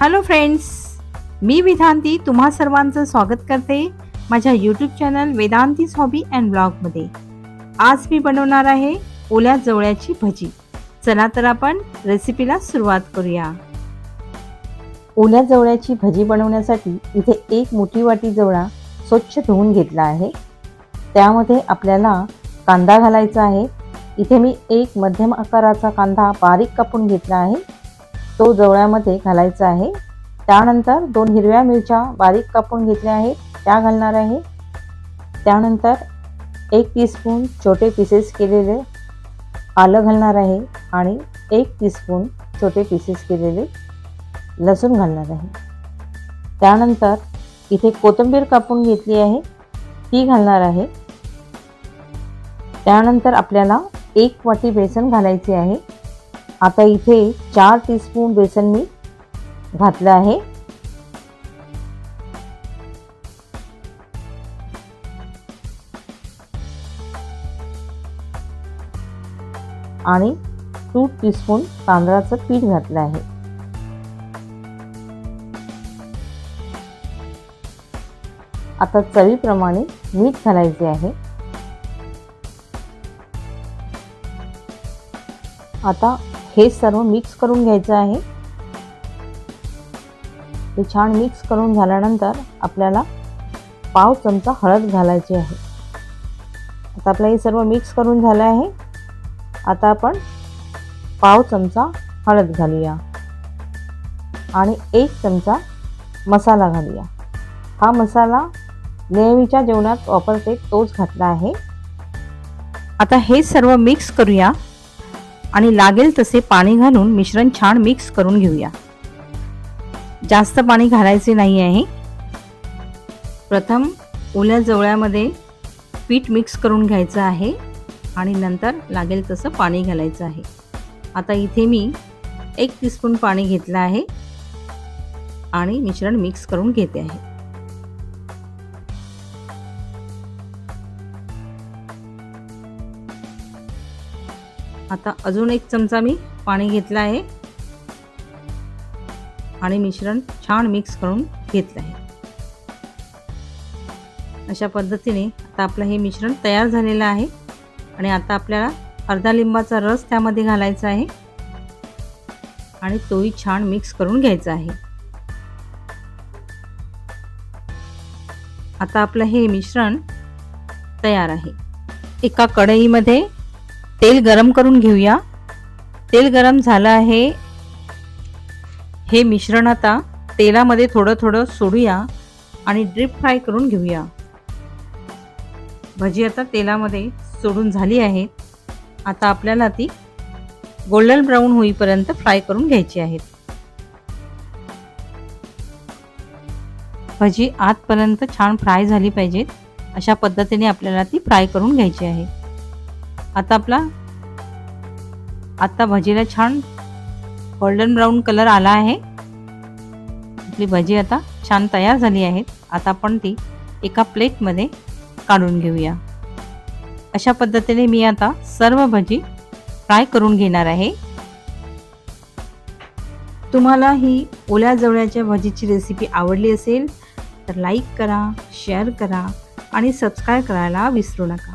Hello friends मी विधांती तुम्हा सर्वांचं स्वागत करते माझ्या YouTube channel Vedanti's hobby and ब्लॉगमध्ये आज मी बनवणार आहे ओल्या जवळ्याची भजी. चला तर आपण रेसिपीला सुरुवात करूया. ओल्या जवळ्याची भजी बनवण्यासाठी इथे एक मोठी वाटी जवळा स्वच्छ धुवून घेतला आहे. त्यामध्ये आपल्याला कांदा घालायचा आहे. इथे मी एक मध्यम आकाराचा कांदा बारीक कापून घेतला आहे. तो जवळ्यामध्ये घालायचा आहे. त्यानंतर दोन हिरव्या मिरच्या बारीक कापून घेतल्या आहेत. त्या घालणार आहे. त्यानंतर एक टीस्पून छोटे पीसेस केलेले आलं घालणार आहे आणि एक टीस्पून छोटे पीसेस केलेले लसूण घालणार आहे. त्यानंतर इथे कोथिंबीर कापून घेतली आहे. ती घालणार आहे. त्यानंतर आपल्याला एक वाटी बेसन घालायचे आहे. आता इथे चार टीस्पून बेसन मी घातलं आहे. आणि टू टीस्पून तांदळाचं पीठ घातलं आहे. आता चवीप्रमाणे मीठ घालायचे आहे. आता हे सर्व मिक्स करून घ्यायचं आहे. ते छान मिक्स करून झाल्यानंतर आपल्याला पाव चमचा हळद घालायची आहे. आता आपलं हे सर्व मिक्स करून झालं आहे. आता आपण पाव चमचा हळद घालूया. आणि एक चमचा मसाला घालूया. हा मसाला नेहमीच्या जेवणात वापरते तोच घातला आहे. आता हे सर्व मिक्स करूया. आणि लागेल तसे पाणी घालून मिश्रण छान मिक्स करून घेऊया. जास्त पाणी घालायचे नाही आहे प्रथम ओल्या जवळ्यामध्ये पीठ मिक्स करून घ्यायचं आहे आणि नंतर लागेल तसं पाणी घालायचं आहे. आता इथे मी एक टीस्पून पाणी घेतलं आहे आणि मिश्रण मिक्स करून घेते आहे. आता अजून एक चमचा मी पाणी घेतलं आहे. आणि मिश्रण छान मिक्स करून घेतलं आहे. अशा पद्धतीने आता आपलं हे मिश्रण तयार झालेलं आहे. आणि आता आपल्याला अर्धा लिंबाचा रस त्यामध्ये घालायचा आहे. आणि तोही छान मिक्स करून घ्यायचा आहे. आता आपलं हे मिश्रण तयार आहे. एका कढईमध्ये तेल गरम करून घेऊया. तेल गरम झालं आहे. हे मिश्रण आता तेलामध्ये थोडं थोडं सोडूया आणि ड्रीप फ्राय करून घेऊया. भजी आता तेलामध्ये सोडून झाली आहे. आता आपल्याला ती गोल्डन ब्राऊन होईपर्यंत फ्राय करून घ्यायची आहेत. भजी आतपर्यंत छान फ्राय झाली पाहिजेत. अशा पद्धतीने आपल्याला ती फ्राय करून घ्यायची आहे. आता आपला आता भजीला छान गोल्डन ब्राऊन कलर आला आहे. आपली भजी आता छान तयार झाली आहेत आता आपण ती एका प्लेटमध्ये काढून घेऊया. अशा पद्धतीने मी आता सर्व भजी फ्राय करून घेणार आहे. तुम्हाला ही ओल्या जवळ्याच्या भजीची रेसिपी आवडली असेल तर लाईक करा शेअर करा आणि सबस्क्राईब करायला विसरू नका.